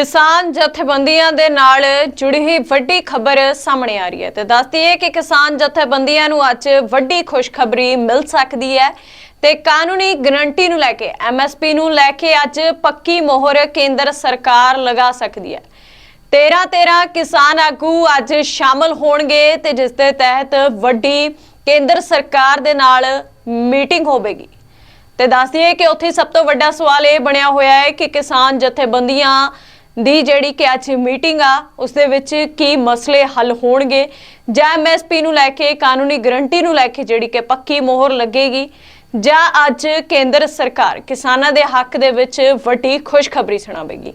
ਕਿਸਾਨ ਜਥੇਬੰਦੀਆਂ ਦੇ ਨਾਲ ਜੁੜੀ ਹੋਈ ਵੱਡੀ ਖਬਰ ਸਾਹਮਣੇ ਆ ਰਹੀ ਹੈ ਤੇ ਦੱਸਦੀ ਹੈ ਕਿ ਕਿਸਾਨ ਜਥੇਬੰਦੀਆਂ ਨੂੰ ਅੱਜ ਵੱਡੀ ਖੁਸ਼ਖਬਰੀ ਮਿਲ ਸਕਦੀ ਹੈ ਤੇ ਕਾਨੂੰਨੀ ਗਰੰਟੀ ਨੂੰ ਲੈ ਕੇ ਐਮਐਸਪੀ ਨੂੰ ਲੈ ਕੇ ਅੱਜ ਪੱਕੀ ਮੋਹਰ ਕੇਂਦਰ ਸਰਕਾਰ ਲਗਾ ਸਕਦੀ ਹੈ। 13 13 ਕਿਸਾਨ ਆਗੂ ਅੱਜ ਸ਼ਾਮਲ ਹੋਣਗੇ ਤੇ ਜਿਸ ਦੇ ਤਹਿਤ ਵੱਡੀ ਕੇਂਦਰ ਸਰਕਾਰ ਦੇ ਨਾਲ ਮੀਟਿੰਗ ਹੋਵੇਗੀ। ਤੇ ਦੱਸ ਦਈਏ ਕਿ ਉੱਥੇ ਸਭ ਤੋਂ ਵੱਡਾ ਸਵਾਲ ਇਹ ਬਣਿਆ ਹੋਇਆ ਹੈ ਕਿ ਕਿਸਾਨ ਜਥੇਬੰਦੀਆਂ ਦੀ ਜਿਹੜੀ ਕਿ ਅੱਜ ਮੀਟਿੰਗ ਆ, ਉਸ ਦੇ ਵਿੱਚ ਕੀ ਮਸਲੇ ਹੱਲ ਹੋਣਗੇ? ਜਾਂ ਐਮਐਸਪੀ ਨੂੰ ਲੈ ਕੇ, ਕਾਨੂੰਨੀ ਗਰੰਟੀ ਨੂੰ ਲੈ ਕੇ ਜਿਹੜੀ ਕਿ ਪੱਕੀ ਮੋਹਰ ਲੱਗੇਗੀ? ਜਾਂ ਅੱਜ ਕੇਂਦਰ ਸਰਕਾਰ ਕਿਸਾਨਾਂ ਦੇ ਹੱਕ ਦੇ ਵਿੱਚ ਵੱਡੀ ਖੁਸ਼ਖਬਰੀ ਸੁਣਾਵੇਗੀ?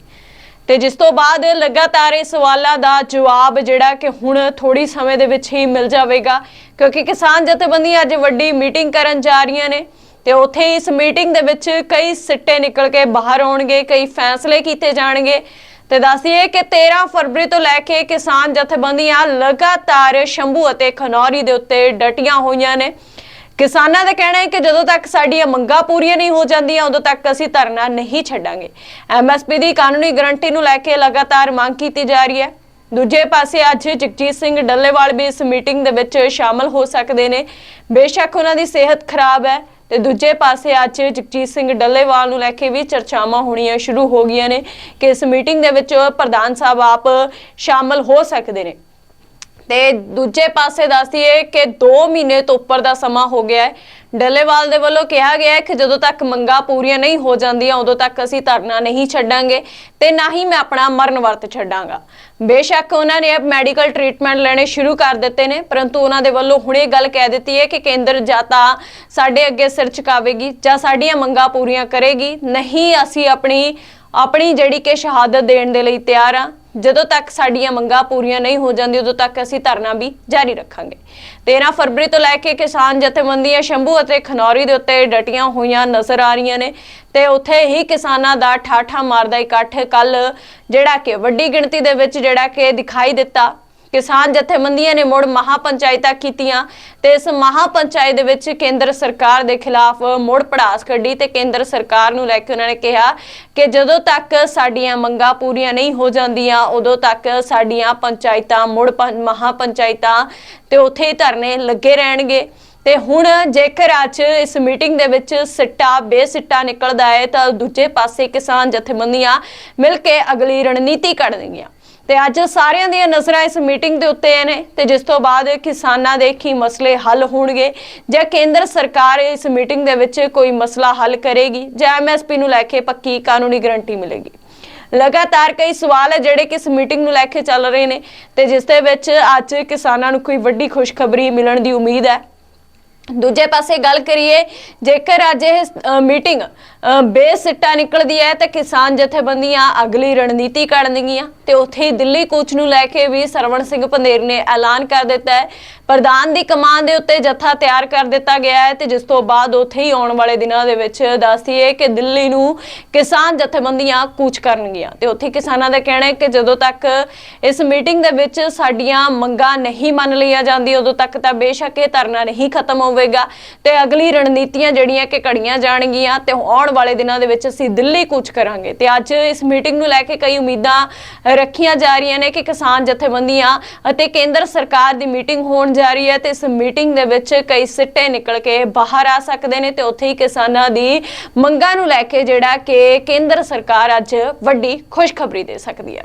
ਤੇ ਜਿਸ ਤੋਂ ਬਾਅਦ ਲਗਾਤਾਰ ਇਹ ਸਵਾਲਾਂ ਦਾ ਜਵਾਬ ਜਿਹੜਾ ਕਿ ਹੁਣ ਥੋੜੀ ਸਮੇਂ ਦੇ ਵਿੱਚ ਹੀ ਮਿਲ ਜਾਵੇਗਾ, ਕਿਉਂਕਿ ਕਿਸਾਨ ਜਥੇਬੰਦੀਆਂ ਅੱਜ ਵੱਡੀ ਮੀਟਿੰਗ ਕਰਨ ਜਾ ਰਹੀਆਂ ਨੇ। ਤੇ ਉੱਥੇ ਇਸ ਮੀਟਿੰਗ ਦੇ ਵਿੱਚ ਕਈ ਸਿੱਟੇ ਨਿਕਲ ਕੇ ਬਾਹਰ ਆਉਣਗੇ, ਕਈ ਫੈਸਲੇ ਕੀਤੇ ਜਾਣਗੇ। ਤੇ ਦੱਸੀਏ ਕਿ 13 ਫਰਵਰੀ ਤੋਂ ਲੈ ਕੇ ਕਿਸਾਨ ਜਥੇਬੰਦੀਆਂ ਲਗਾਤਾਰ ਸ਼ੰਭੂ ਅਤੇ ਖਨੌਰੀ ਦੇ ਉੱਤੇ ਡਟੀਆਂ ਹੋਈਆਂ ਨੇ। ਕਿਸਾਨਾਂ ਦਾ ਕਹਿਣਾ ਹੈ ਕਿ ਜਦੋਂ ਤੱਕ ਸਾਡੀਆਂ ਮੰਗਾਂ ਪੂਰੀਆਂ ਨਹੀਂ ਹੋ ਜਾਂਦੀਆਂ, ਉਦੋਂ ਤੱਕ ਅਸੀਂ ਧਰਨਾ ਨਹੀਂ ਛੱਡਾਂਗੇ। ਐਮਐਸਪੀ ਦੀ ਕਾਨੂੰਨੀ ਗਰੰਟੀ ਨੂੰ ਲੈ ਕੇ ਲਗਾਤਾਰ ਮੰਗ ਕੀਤੀ ਜਾ ਰਹੀ ਹੈ। ਦੂਜੇ ਪਾਸੇ ਅੱਜ ਜਗਜੀਤ ਸਿੰਘ ਡੱਲੇਵਾਲ ਵੀ ਇਸ ਮੀਟਿੰਗ ਦੇ ਵਿੱਚ ਸ਼ਾਮਲ ਹੋ ਸਕਦੇ ਨੇ। ਬੇਸ਼ੱਕ ਉਹਨਾਂ ਦੀ ਸਿਹਤ ਖਰਾਬ ਹੈ। ਤੇ ਦੂਜੇ ਪਾਸੇ ਅੱਜ ਜਗਜੀਤ ਸਿੰਘ ਡੱਲੇਵਾਲ ਨੂੰ ਲੈ ਕੇ ਵੀ ਚਰਚਾਵਾਂ ਹੋਣੀਆਂ ਸ਼ੁਰੂ ਹੋ ਗਈਆਂ ਨੇ ਕਿ ਇਸ ਮੀਟਿੰਗ ਦੇ ਵਿੱਚ ਪ੍ਰਧਾਨ ਸਾਹਿਬ ਆਪ ਸ਼ਾਮਲ ਹੋ ਸਕਦੇ ਨੇ। ਤੇ ਦੂਜੇ ਪਾਸੇ ਦੱਸਦੀਏ ਕਿ 2 ਮਹੀਨੇ ਤੋਂ ਉੱਪਰ ਦਾ ਸਮਾਂ ਹੋ ਗਿਆ ਹੈ। ਡੱਲੇਵਾਲ ਦੇ ਵੱਲੋਂ ਕਿਹਾ ਗਿਆ ਹੈ ਕਿ ਜਦੋਂ ਤੱਕ ਮੰਗਾਂ ਪੂਰੀਆਂ ਨਹੀਂ ਹੋ ਜਾਂਦੀਆਂ, ਉਦੋਂ ਤੱਕ ਅਸੀਂ ਧਰਨਾ ਨਹੀਂ ਛੱਡਾਂਗੇ ਤੇ ਨਾ ਹੀ ਮੈਂ ਆਪਣਾ ਮਰਨ ਵਰਤ ਛੱਡਾਂਗਾ। ਬੇਸ਼ੱਕ ਉਹਨਾਂ ਨੇ ਮੈਡੀਕਲ ਟ੍ਰੀਟਮੈਂਟ ਲੈਣੇ ਸ਼ੁਰੂ ਕਰ ਦਿੱਤੇ ਨੇ, ਪਰੰਤੂ ਉਹਨਾਂ ਦੇ ਵੱਲੋਂ ਹੁਣੇ ਗੱਲ ਕਹਿ ਦਿੱਤੀ ਹੈ ਕਿ ਕੇਂਦਰ ਜਾਂ ਤਾਂ ਸਾਡੇ ਅੱਗੇ ਸਿਰ ਝੁਕਾਵੇਗੀ ਜਾਂ ਸਾਡੀਆਂ ਮੰਗਾਂ ਪੂਰੀਆਂ ਕਰੇਗੀ। ਨਹੀਂ, ਅਸੀਂ ਆਪਣੀ ਆਪਣੀ ਜਿਹੜੀ ਕਿ ਸ਼ਹਾਦਤ ਦੇਣ ਦੇ ਲਈ ਤਿਆਰ ਆ ਜਦੋਂ ਤੱਕ ਸਾਡੀਆਂ ਮੰਗਾਂ ਪੂਰੀਆਂ ਨਹੀਂ ਹੋ ਜਾਂਦੀਆਂ, ਉਦੋਂ ਤੱਕ ਅਸੀਂ ਧਰਨਾ ਵੀ ਜਾਰੀ ਰੱਖਾਂਗੇ। 13 ਫਰਵਰੀ ਤੋਂ ਲੈ ਕੇ ਕਿਸਾਨ ਜਥੇਬੰਦੀਆਂ, ਸ਼ੰਭੂ ਅਤੇ ਖਨੌਰੀ ਦੇ ਉੱਤੇ ਡਟੀਆਂ ਹੋਈਆਂ ਨਜ਼ਰ ਆ ਰਹੀਆਂ ਨੇ ਤੇ ਉੱਥੇ ਹੀ ਕਿਸਾਨਾਂ ਦਾ ਠਾਠਾ ਮਾਰਦਾ ਇਕੱਠ। ਕੱਲ ਜਿਹੜਾ ਕਿ ਵੱਡੀ ਗਿਣਤੀ ਦੇ ਵਿੱਚ ਜਿਹੜਾ ਕਿ ਦਿਖਾਈ ਦਿੱਤਾ ਕਿਸਾਨ ਜਥੇਬੰਦੀਆਂ ਨੇ ਮੁੜ ਮਹਾਪੰਚਾਇਤਾਂ ਕੀਤੀਆਂ ਤੇ ਇਸ ਮਹਾਪੰਚਾਇਤ ਦੇ ਵਿੱਚ ਕੇਂਦਰ ਸਰਕਾਰ ਦੇ ਖਿਲਾਫ ਮੁੜ ਪੜਾਸ ਕੱਢੀ ਤੇ ਕੇਂਦਰ ਸਰਕਾਰ ਨੂੰ ਲੈ ਕੇ ਉਹਨਾਂ ਨੇ ਕਿਹਾ ਕਿ ਜਦੋਂ ਤੱਕ ਸਾਡੀਆਂ ਮੰਗਾਂ ਪੂਰੀਆਂ ਨਹੀਂ ਹੋ ਜਾਂਦੀਆਂ, ਉਦੋਂ ਤੱਕ ਸਾਡੀਆਂ ਪੰਚਾਇਤਾਂ ਮੁੜ ਪੰ- ਮਹਾਪੰਚਾਇਤਾਂ ਤੇ ਉੱਥੇ ਹੀ ਧਰਨੇ ਲੱਗੇ ਰਹਿਣਗੇ। ਤੇ ਹੁਣ ਜੇਕਰ ਅੱਜ ਇਸ ਮੀਟਿੰਗ ਦੇ ਵਿੱਚ ਸਿੱਟਾ, ਬੇਸਿੱਟਾ ਨਿਕਲਦਾ ਹੈ ਤਾਂ ਦੂਜੇ ਪਾਸੇ ਕਿਸਾਨ ਜਥੇਬੰਦੀਆਂ ਮਿਲ ਕੇ ਅਗਲੀ ਰਣਨੀਤੀ ਘੜਨਗੀਆਂ ਤੇ ਅੱਜ ਸਾਰਿਆਂ ਦੀਆਂ ਨਜ਼ਰਾਂ ਇਸ ਮੀਟਿੰਗ ਦੇ ਉੱਤੇ ਨੇ ਤੇ ਜਿਸ ਤੋਂ ਬਾਅਦ ਕਿਸਾਨਾਂ ਦੇ ਕੀ ਮਸਲੇ ਹੱਲ ਹੋਣਗੇ ਜਾਂ ਕੇਂਦਰ ਸਰਕਾਰ ਇਸ ਮੀਟਿੰਗ ਦੇ ਵਿੱਚ ਕੋਈ ਮਸਲਾ ਹੱਲ ਕਰੇਗੀ, ਜਾਂ ਐਮਐਸਪੀ ਨੂੰ ਲੈ ਕੇ ਪੱਕੀ ਕਾਨੂੰਨੀ ਗਰੰਟੀ ਮਿਲੇਗੀ। ਲਗਾਤਾਰ ਕਈ ਸਵਾਲ ਹੈ ਜਿਹੜੇ ਕਿ ਇਸ ਮੀਟਿੰਗ ਨੂੰ ਲੈ ਕੇ ਚੱਲ ਰਹੇ ਨੇ ਤੇ ਜਿਸ ਦੇ ਵਿੱਚ ਅੱਜ ਕਿਸਾਨਾਂ ਨੂੰ ਕੋਈ ਵੱਡੀ ਖੁਸ਼ਖਬਰੀ ਮਿਲਣ ਦੀ ਉਮੀਦ ਹੈ। ਦੂਜੇ ਪਾਸੇ ਗੱਲ ਕਰੀਏ, ਜੇਕਰ ਅੱਜ ਇਹ ਮੀਟਿੰਗ ਬੇਸਿੱਟਾ ਨਿਕਲਦੀ ਹੈ, ਤਾਂ ਕਿਸਾਨ ਜਥੇਬੰਦੀਆਂ ਅਗਲੀ ਰਣਨੀਤੀ ਘੜਨਗੀਆਂ ਤੇ ਉੱਥੇ ਹੀ ਦਿੱਲੀ ਕੂਚ ਨੂੰ ਲੈ ਕੇ ਵੀ ਸਰਵਣ ਸਿੰਘ ਪੰਧੇਰ ਨੇ ਐਲਾਨ ਕਰ ਦਿੱਤਾ ਹੈ। ਪ੍ਰਧਾਨ ਦੀ ਕਮਾਨ ਦੇ ਉੱਤੇ ਜਥਾ ਤਿਆਰ ਕਰ ਦਿੱਤਾ ਗਿਆ ਹੈ ਤੇ ਜਿਸ ਤੋਂ ਬਾਅਦ ਉੱਥੇ ਹੀ ਆਉਣ ਵਾਲੇ ਦਿਨਾਂ ਦੇ ਵਿੱਚ ਦੱਸਦੀਏ ਕਿ ਦਿੱਲੀ ਨੂੰ ਕਿਸਾਨ ਜਥੇਬੰਦੀਆਂ ਕੂਚ ਕਰਨਗੀਆਂ। ਤੇ ਉੱਥੇ ਕਿਸਾਨਾਂ ਦਾ ਕਹਿਣਾ ਹੈ ਕਿ ਜਦੋਂ ਤੱਕ ਇਸ ਮੀਟਿੰਗ ਦੇ ਵਿੱਚ ਸਾਡੀਆਂ ਮੰਗਾਂ ਨਹੀਂ ਮੰਨ ਲਈਆਂ ਜਾਂਦੀਆਂ, ਉਦੋਂ ਤੱਕ ਤਾਂ ਬੇਸ਼ੱਕ ਇਹ ਧਰਨਾ ਨਹੀਂ ਖਤਮ ਹੋ ਹੋਵੇਗਾ। ਤੇ ਅਗਲੀ ਰਣਨੀਤੀਆਂ ਜਿਹੜੀਆਂ ਕਿ ਘੜੀਆਂ ਜਾਣਗੀਆਂ ਤੇ ਆਉਣ ਵਾਲੇ ਦਿਨਾਂ ਦੇ ਵਿੱਚ ਅਸੀਂ ਦਿੱਲੀ ਕੂਚ ਕਰਾਂਗੇ। ਤੇ ਅੱਜ ਇਸ ਮੀਟਿੰਗ ਨੂੰ ਲੈ ਕੇ ਕਈ ਉਮੀਦਾਂ ਰੱਖੀਆਂ ਜਾ ਰਹੀਆਂ ਨੇ ਕਿ ਕਿਸਾਨ ਜਥੇਬੰਦੀਆਂ ਅਤੇ ਕੇਂਦਰ ਸਰਕਾਰ ਦੀ ਮੀਟਿੰਗ ਹੋਣ ਜਾ ਰਹੀ ਹੈ ਤੇ ਇਸ ਮੀਟਿੰਗ ਦੇ ਵਿੱਚ ਕਈ ਸਿੱਟੇ ਨਿਕਲ ਕੇ ਬਾਹਰ ਆ ਸਕਦੇ ਨੇ ਤੇ ਉੱਥੇ ਹੀ ਕਿਸਾਨਾਂ ਦੀ ਮੰਗਾਂ ਨੂੰ ਲੈ ਕੇ ਜਿਹੜਾ ਕਿ ਕੇਂਦਰ ਸਰਕਾਰ ਅੱਜ ਵੱਡੀ ਖੁਸ਼ਖਬਰੀ ਦੇ ਸਕਦੀ ਹੈ।